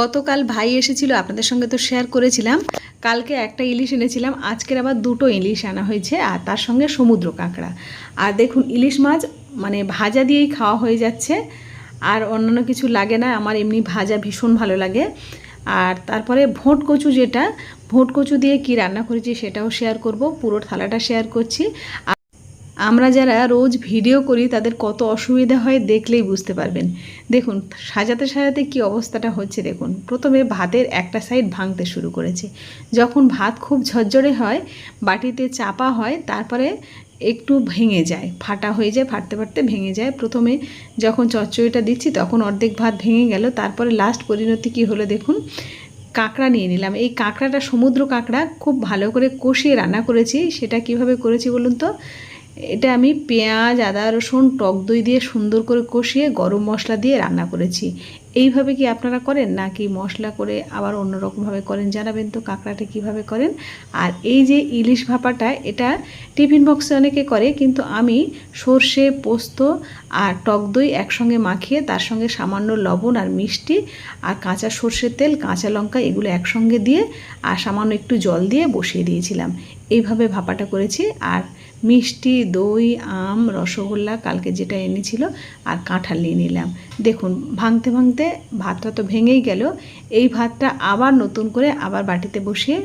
গতকাল ভাই এসেছিল, আপনাদের সঙ্গে তো শেয়ার করেছিলাম। কালকে একটা ইলিশ এনেছিলাম, আজকের আবার দুটো ইলিশ আনা হয়েছে, আর তার সঙ্গে সমুদ্র কাঁকড়া। আর দেখুন, ইলিশ মাছ মানে ভাজা দিয়েই খাওয়া হয়ে যাচ্ছে, আর অন্যান্য কিছু লাগে না, আমার এমনি ভাজা ভীষণ ভালো লাগে। আর তারপরে ভোট কচু যেটা, ভোট কচু দিয়ে কি রান্না করেছি সেটাও শেয়ার করব, পুরো থালাটা শেয়ার করছি। আর আমরা যারা রোজ ভিডিও করি, তাদের কত অসুবিধা হয় দেখলেই বুঝতে পারবেন। দেখুন, সাজাতে সাজাতে কি অবস্থাটা হচ্ছে দেখুন। প্রথমে ভাতের একটা সাইড ভাঙতে শুরু করেছে। যখন ভাত খুব ঝরঝরে হয়, বাটিতে চাপা হয়, তারপরে একটু ভেঙে যায়। ফাটা হয়ে যায়, ফাটতে ফাটতে ভেঙে যায়। প্রথমে যখন চচ্চড়িটা দিচ্ছি, তখন অর্ধেক ভাত ভেঙে গেল। তারপরে লাস্ট পরিণতি কী হলো দেখুন? কাঁকড়া নিয়ে নিলাম। এই কাঁকড়াটা সমুদ্র কাঁকড়া, খুব ভালো করে কষিয়ে রান্না করেছি। সেটা কীভাবে করেছি বলুন তো? এটা আমি পেঁয়াজ, আদা, রসুন, টক দই দিয়ে সুন্দর করে কষিয়ে গরম মশলা দিয়ে রান্না করেছি। এইভাবে কি আপনারা করেন? নাকি মশলা করে আবার অন্যরকমভাবে করেন? জানাবেন তো কাঁকড়াটা কীভাবে করেন? আর এই যে ইলিশ ভাপাটা, এটা টিফিন বক্সে অনেকে করে, কিন্তু আমি সর্ষে, পোস্ত আর টক দই একসঙ্গে মাখিয়ে, তার সঙ্গে সামান্য লবণ আর মিষ্টি আর কাঁচা সর্ষের তেল, কাঁচা লঙ্কা এগুলো একসঙ্গে দিয়ে আর সামান্য একটু জল দিয়ে বসিয়ে দিয়েছিলাম। এইভাবে ভাপাটা করেছি। আর মিষ্টি, দই, আম, রসগোল্লা কালকে যেটা এনেছিল আর কাঁঠাল নিয়ে নিলাম। দেখুন, ভাঙতে ভাঙতে ভাতটা তো ভেঙেই গেল। এই ভাতটা আবার নতুন করে আবার বাটিতে বসিয়ে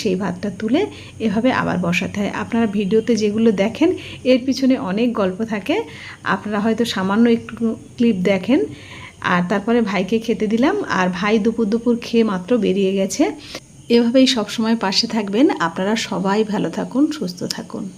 সেই ভাতটা তুলে এভাবে আবার বসাতে হয়। আপনারা ভিডিওতে যেগুলো দেখেন, এর পিছনে অনেক গল্প থাকে। আপনারা হয়তো সামান্য একটু ক্লিপ দেখেন। আর তারপরে ভাইকে খেতে দিলাম। আর ভাই দুপুর দুপুর খেয়ে মাত্র বেরিয়ে গেছে। এভাবেই সবসময় পাশে থাকবেন। আপনারা সবাই ভালো থাকুন, সুস্থ থাকুন।